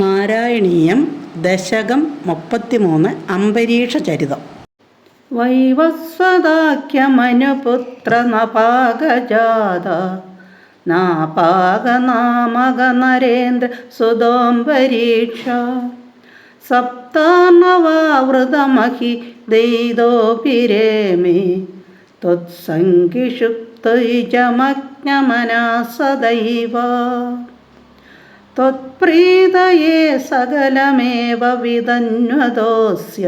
നാരായണീയം ദശകം മുപ്പത്തിമൂന്ന് അംബരീഷ ചരിതം. വൈവസ്വതാഖ്യമനുപുത്ര നപാകജാത നാപാകനാമക നരേന്ദ്ര സുതോംബരീക്ഷ. സപ്താനവാവൃതമഹി ദൈതോപിരേമേ. ത്വത്സംഗിഷുപ്തൈജമജ്ഞമനാ സദൈവ त्वत्प्रीतये सकलमेव विदन्वदोऽस्य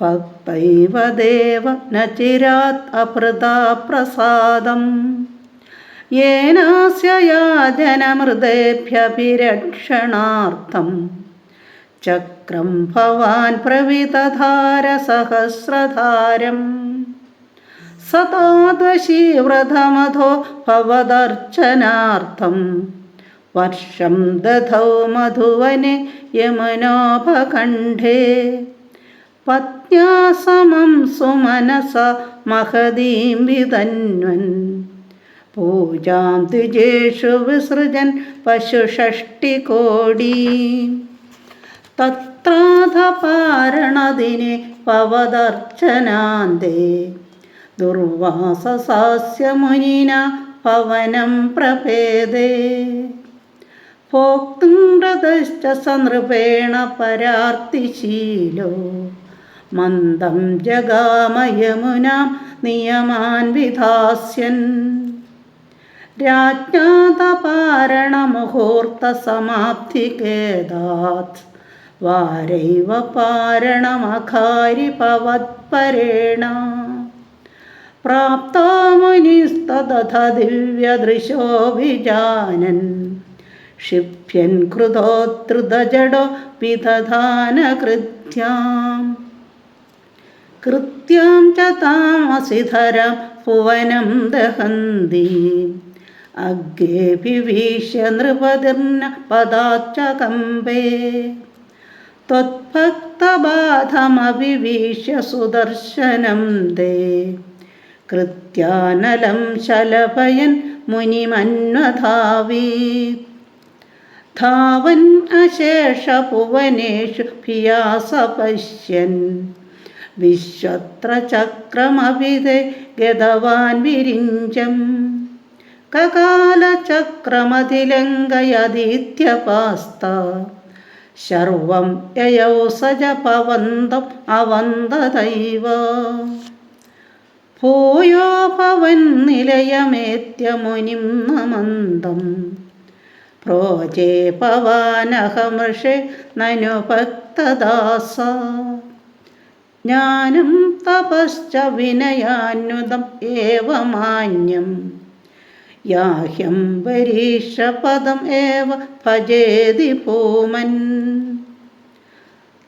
भक्तैव देव न चिरात् अभृता प्रसादम् येनास्य याजनमृदेभ्यभिरक्षणार्थं चक्रं भवान् प्रवितधारसहस्रधारम् सतादशी व्रतमधो भवदर्चनार्थम् വർഷം ദധൗ മധുവനെ യമുനോപകണ്ഠേ. പത്ന്യാ സമം സുമനസ മഹതീം വിതന്വൻ പൂജാം ദ്വിജേഷു വിസൃജൻ പശുഷഷ്ടികോടി. തത്രാധപാരണദിനെ പവദർച്ചനാന്തേ. ദുർവാസസാസ്യ മുനിന പവനം പ്രഭേദേ ഭോക്തൃതശ്ച സനൃപേണ പരാർത്തിശീലോ. മന്ദം ജഗാമയമുനാം നിയമാൻ വിധാസ്യൻ. രാജ്ഞാതപാരണമുഹൂർത്തസമാപ്തികേദാത് വാരൈവ പാരണമഖാരിപവത്പരേണ പ്രാപ്തോ മുനിസ്തതഥ ദിവ്യദൃശോഭിജാനൻ. ക്ഷിപ്യൻ കൃതോത്രുതജടോ വിദധാനകൃത്യാം കൃത്യാം ച താമസിധരം ഭുവനം ദഹന്തി അഗ്രേഭിവീഷ്യ നൃപതിർന പദാച്ച കമ്പേ त्वत्भक्तबाधमविवीक्ष्य सुदर्शनं ते कृत्यानलं शलभयन् मुनिमन्वधावीत् ധാവൻ അശേഷ ഭുവനേഷു പിയാസ പശ്യൻ വിശ്വത്ര ചക്രമവിതെ ഗതവാൻ വിരിഞ്ചം. കകാലചക്രമതിലങ്കയതീത്യപാസ്ത ശർവം യയൗ സജ പവന്തം അവന്തദൈവ. ഭൂയോ പവൻ നിലയമേത്യ മുനിം നമന്തം. प्रोजे पवानहमृषे ननु भक्तदास ज्ञानं तपश्च विनयान्युतम् एव मान्यम् याह्यं वरीषपदम् एव भजेति भूमन्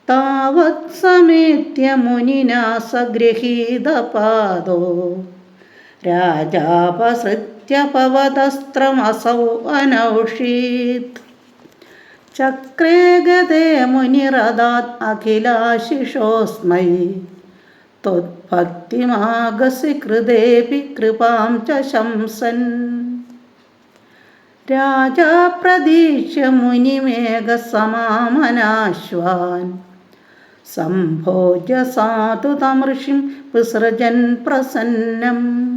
तावत् समेत्य मुनिना सगृहीतपादो രാജാപസൃത്യ പവതസ്ത്രമസൗ അനൗഷീത് ചക്രേ ഗതേ മുനിരദാത് അഖിലാശിഷോസ്മൈ. ത്വത്ഭക്തിമാകസി കൃതേപി കൃപാം ച ശംസൻ. രാജാ പ്രതീക്ഷ്യ മുനിമേഘസമാമനാശ്വാൻ. സംഭോജ സാധുതമൃഷിം വിസൃജൻ പ്രസന്നം.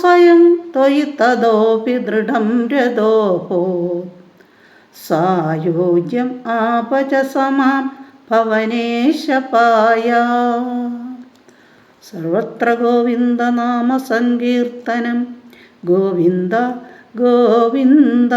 സ്വയം ത്വയി തതോപി ദൃഢം രഥോഭോ സായോജ്യം ആപച സമാം ഭവനേശപായ സർവത്ര ഗോവിന്ദനാമ സങ്കീർത്തനം. ഗോവിന്ദ ഗോവിന്ദ.